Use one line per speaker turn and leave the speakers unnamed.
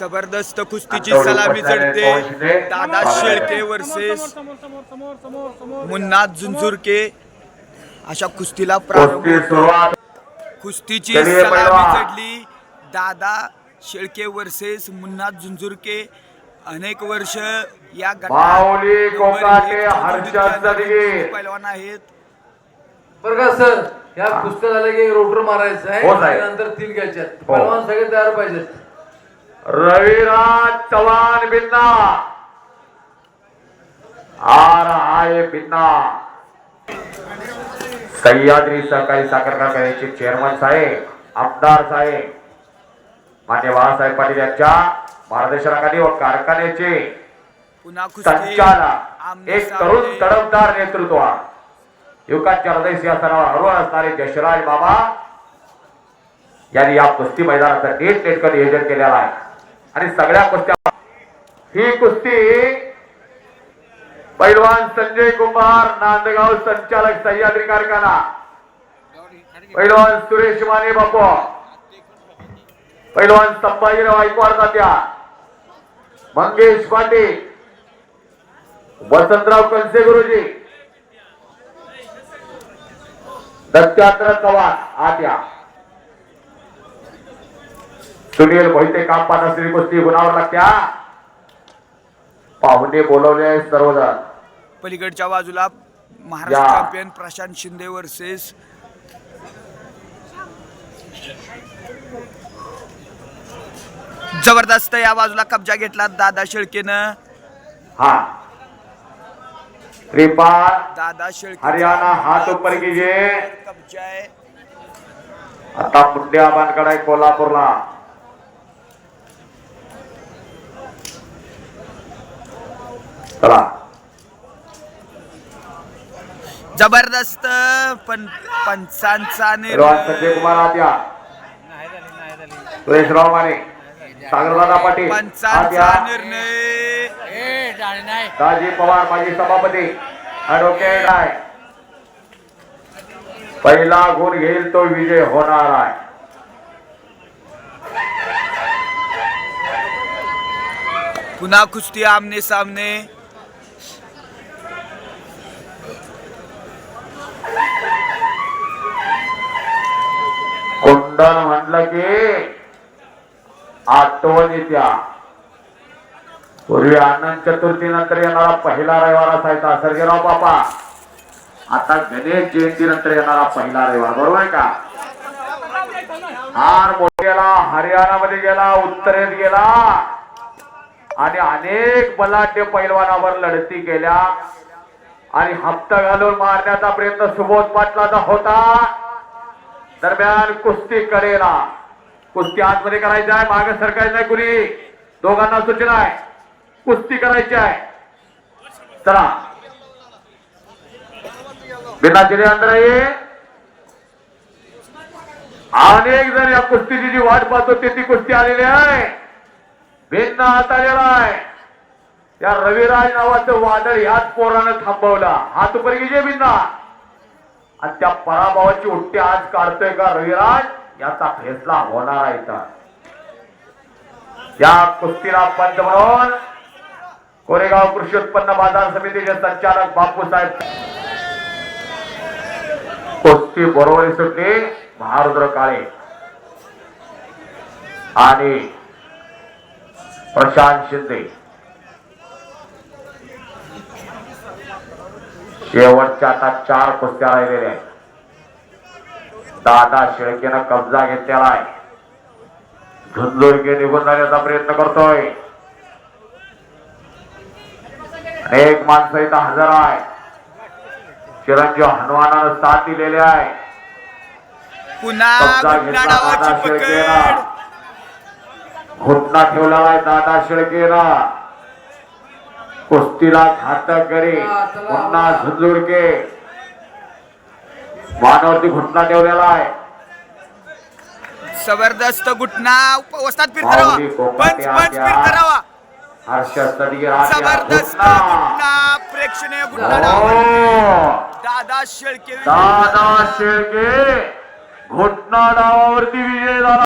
जबरदस्त कुस्तीची सलामी
शिंदे.
दादा. शेळके वर्सेस. मुन्ना झुंझुरके. अशा कुस्तीला प्रारंभ कुस्तीची सलामी. चढली दादा शेळके वर्सेस मुन्ना झुंझुरके. अनेक वर्ष या. पैलवान आहेत.
बरं का सर? या कुस्त्या झालं की रोटर मारायचं आहे?
हो,
नंतर तीन घ्यायचे आहेत
हो.
पहलवान सगळे तयार पाहिजेत.
रविराज चव्हाण बिन्ना. आ रहा है बिन्ना. सह्याद्री सहकारी साखर कारखान्याचे चेअरमन साहेब आमदार साहेब मान्य बाळासाहेब पाटील यांच्या मार्गदर्शनाखाली व कारखान्याचे संचालक एक तरुण. तडफदार नेतृत्व युवकांच्या हृदय सिंहासनावर हरवून असणारे जशराज बाबा यांनी या कुस्ती मैदानाचं नीट नेटकं नियोजन केलेलं आहे. आणि सगळ्या कुस्त्या ही कुस्ती पैलवान संजय कुमार नांदगाव संचालक सह्याद्री कारखाना. पैलवान सुरेश माने बापू. पैलवान संभाजीराव ऐकवार तात्या. मंगेश पाटील. वसंतराव कंसे गुरुजी. दत्तात्रय चव्हाण आत्या. सुनील मोहिते काम पाहत असलेली कुस्ती गुणावर लागत्या. पाहुणे बोलवले आहेत सर्वजण.
पलीकडच्या बाजूला महाराष्ट्र
या.
चॅम्पियन प्रशांत शिंदे वर्सेस जबरदस्त या बाजूला कब्जा घेतला दादा शेळकेनं.
हा. श्रीपाद
दादा शेळके
हरियाणा हात कीजिए.
कब्जा आहे.
आता मुंड्या बांधकडे कोल्हापूरला? चला.
जबरदस्त पण पंचांचा
संजय कुमार आत्या. सुरेशराव माने. सागरदादा पाटील.
पंचांचा निर्णय.
दाजी पवार माजी सभापती. ऍडव्होकेट आहे. पहिला गुण घेईल तो विजय होणार आहे.
पुन्हा कुस्ती आमने सामने.
कुंडन म्हटलं की आठवण येत्या पूर्वी आनंद चतुर्थी नंतर येणारा पहिला रविवार असायचा. सर्गेराव बापा आता गणेश जयंती नंतर येणारा पहिला रविवार. बरोबर आहे का? हार मोठा गेला. हरियाणामध्ये गेला उत्तरेत गेला. आणि अनेक बलाढ्य पैलवानावर लढती केल्या आणि हप्ता घालून मारण्याचा प्रयत्न सुबोध पाटलाचा होता. दरम्यान कुस्ती कडेला कुस्ती आतमध्ये करायची आहे मागे सरकायचं नाही कुणी. दोघांना सूचना आहे कुस्ती करायची आहे. चला. बिना अंदर ये अनेक जण या कुस्तीची जी वाट पाहतो ते ती कुस्ती आलेली आहे. भिन्न हात आलेला आहे. या रविराज नावाचं वादळ ह्याच पोरानं थांबवला. हात उपर घे भिन्ना. आणि त्या पराभवाची उट्टी आज काढतोय का रविराज? याचा फैसला होणार आहे इथं. या कुस्तीला पंच म्हणून कोरेगाव कृषी उत्पन्न बाजार समितीचे संचालक बापूसाहेब कुस्ती बरोबरी सुटली महारुद्र काळे. आणि प्रशांत शिंदे. शेवटच्या आता चार कुस्त्या राहिलेल्या दादा शेळकेनं कब्जा घेतलेला आहे. झुंजुरके निघून जाण्याचा प्रयत्न करतोय. अनेक माणसं इथं हजर आहे चिरंजीव हनुमानानं साथ दिलेले आहे.
पुन्हा
कब्जा घेतला दादा घुटना ठेवलेला आहे दादा शेळकेनं. कुस्तीला घातक करी पुन्हा झुंजुरके मानावरती घुटना ठेवलेला आहे.
जबरदस्त घुटना. वस्तात पंच पंच जबरदस्त प्रेक्षणीय घुटना डाव.
हो.
दादा शेळके.
दादा शेळके. घुटना डावावरती विजय झाला.